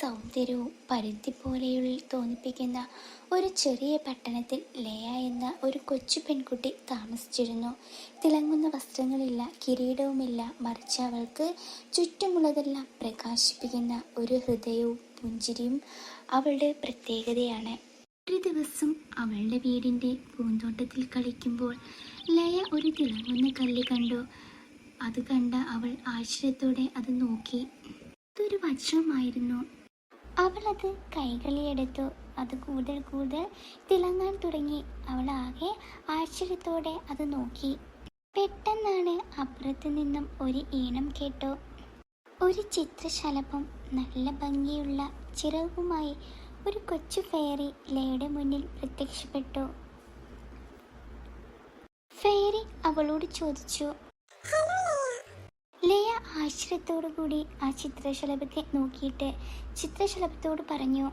സൗന്ദര്യവും പരുത്തി പോലെയുള്ള തോന്നിപ്പിക്കുന്ന ഒരു ചെറിയ പട്ടണത്തിൽ ലയ എന്ന ഒരു കൊച്ചു പെൺകുട്ടി താമസിച്ചിരുന്നു. തിളങ്ങുന്ന വസ്ത്രങ്ങളില്ല കിരീടവുമില്ല മറിച്ച് അവൾക്ക് ചുറ്റുമുള്ളതെല്ലാം പ്രകാശിപ്പിക്കുന്ന ഒരു ഹൃദയവും പുഞ്ചിരിയും അവളുടെ പ്രത്യേകതയാണ്. ഒരു ദിവസം അവളുടെ വീടിന്റെ പൂന്തോട്ടത്തിൽ കളിക്കുമ്പോൾ ലയ ഒരു തിളങ്ങുന്ന കല്ല് കണ്ടു. അത് കണ്ട അവൾ ആശ്ചര്യത്തോടെ അത് നോക്കി. അതൊരു വജ്രമായിരുന്നു. അവൾ അത് കൈകളിയെടുത്തു അത് കൂടുതൽ കൂടുതൽ തിളങ്ങാൻ തുടങ്ങി. അവൾ ആകെ ആശ്ചര്യത്തോടെ അത് നോക്കി. പെട്ടെന്നാണ് അപ്പുറത്ത് നിന്നും ഒരു ഈണം കേട്ടു. ഒരു ചിത്രശലഭം നല്ല ഭംഗിയുള്ള ചിറകുമായി ഒരു കൊച്ചു ഫെയറി ലയുടെ മുന്നിൽ പ്രത്യക്ഷപ്പെട്ടു. ഫെയറി അവളോട് ചോദിച്ചു ലയ ആശ്ചര്യത്തോടു കൂടി ആ ചിത്രശലഭത്തെ നോക്കിയിട്ട് ചിത്രശലഭത്തോട് പറഞ്ഞു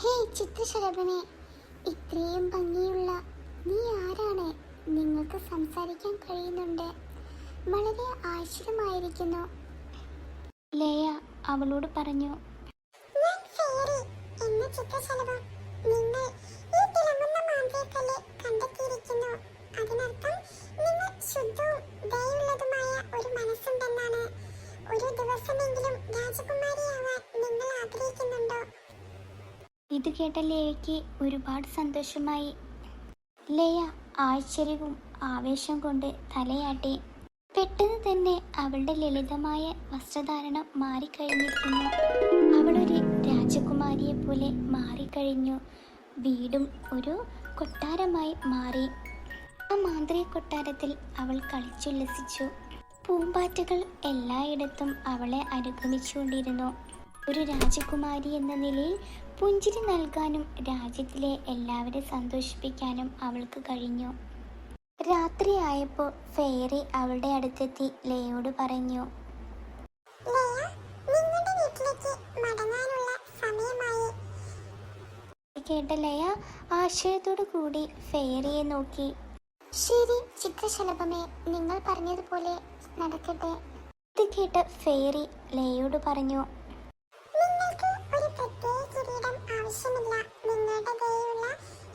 ഹേ ചിത്രശലഭനെ ഇത്രയും ഭംഗിയുള്ള നീ ആരാണ്? നിങ്ങൾക്ക് സംസാരിക്കാൻ കഴിയുന്നുണ്ട്. വളരെ ആശ്ചര്യമായിരിക്കുന്നു. ലയ അവളോട് പറഞ്ഞു ഞാൻ എന്ന ചിത്രശലഭം നിങ്ങൾ ഈ തിളങ്ങുന്ന മാന്ത്രികക്കല്ല് കണ്ടെത്തിയിരിക്കുന്നു ഇത് കേട്ട ലേയ്ക്ക് ഒരുപാട് സന്തോഷമായി. ലേയ ആശ്ചര്യവും ആവേശം കൊണ്ട് തലയാട്ടി. പെട്ടെന്ന് തന്നെ അവളുടെ ലളിതമായ വസ്ത്രധാരണം മാറിക്കഴിഞ്ഞിരിക്കുന്നു. അവളൊരു രാജകുമാരിയെ പോലെ മാറിക്കഴിഞ്ഞു. വീടും ഒരു കൊട്ടാരമായി മാറി. ആ മാന്ത്രിക കൊട്ടാരത്തിൽ അവൾ കളിച്ചുല്ലസിച്ചു. പൂമ്പാറ്റകൾ എല്ലായിടത്തും അവളെ അനുഗമിച്ചുകൊണ്ടിരുന്നു. ഒരു രാജകുമാരി എന്ന നിലയിൽ പുഞ്ചിരി നൽകാനും രാജ്യത്തിലെ എല്ലാവരെ സന്തോഷിപ്പിക്കാനും അവൾക്ക് കഴിഞ്ഞു. രാത്രിയായപ്പോൾ ഫെയറി അവളുടെ അടുത്തെത്തി ലയോട് പറഞ്ഞു കേട്ട ലയ ആശ്ചര്യത്തോടു കൂടി ഫെയറിയെ നോക്കി. ശരി ചിത്രശലഭമേ നിങ്ങൾ പറഞ്ഞതുപോലെ നടക്കട്ടെ. ഇത് കേട്ട ഫെയറി ലയോട് പറഞ്ഞു ആവശ്യമില്ല. നിങ്ങളുടെ ദയുള്ള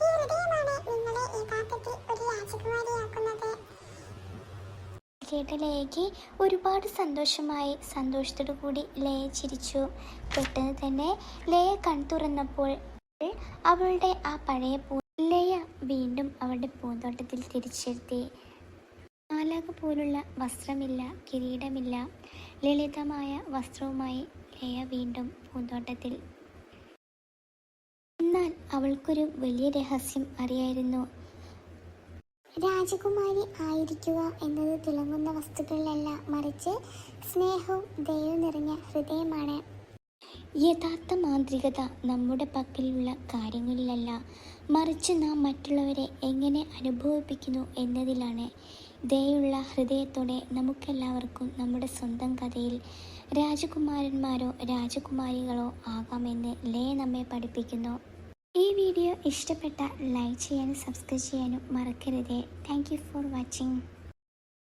ഈ ഹൃദയമാണ് നിങ്ങളെ യഥാർത്ഥത്തിൽ ഒരു രാജകുമാരിയാക്കുന്നത്. കേട്ട ലയയ്ക്ക് ഒരുപാട് സന്തോഷമായി സന്തോഷത്തോടു കൂടി ലേ ചിരിച്ചു. പെട്ടെന്ന് തന്നെ ലയ കൺ തുറന്നപ്പോൾ അവളുടെ ആ പഴയ പൂ ലയ വീണ്ടും അവളുടെ പൂന്തോട്ടത്തിൽ തിരിച്ചെത്തി. മാലാക പോലുള്ള വസ്ത്രമില്ല കിരീടമില്ല. ലളിതമായ വസ്ത്രവുമായി ലയ വീണ്ടും പൂന്തോട്ടത്തിൽ എന്നാൽ അവൾക്കൊരു വലിയ രഹസ്യം അറിയായിരുന്നു. രാജകുമാരി ആയിരിക്കുക എന്നത് തിളങ്ങുന്ന വസ്തുക്കളിലല്ല മറിച്ച് സ്നേഹവും ദയവും നിറഞ്ഞ ഹൃദയമാണ്. യഥാർത്ഥ മാന്ത്രികത നമ്മുടെ പക്കലുള്ള കാര്യങ്ങളിലല്ല മറിച്ച് നാം മറ്റുള്ളവരെ എങ്ങനെ അനുഭവിപ്പിക്കുന്നു എന്നതിലാണ്. ദയുള്ള ഹൃദയത്തോടെ നമുക്കെല്ലാവർക്കും നമ്മുടെ സ്വന്തം കഥയിൽ രാജകുമാരന്മാരോ രാജകുമാരികളോ ആകാമെന്ന് ലേ നമ്മെ പഠിപ്പിക്കുന്നു. ഈ വീഡിയോ ഇഷ്ടപ്പെട്ട ലൈക്ക് ചെയ്യാനും സബ്സ്ക്രൈബ് ചെയ്യാനും മറക്കരുതേ. Thank for watching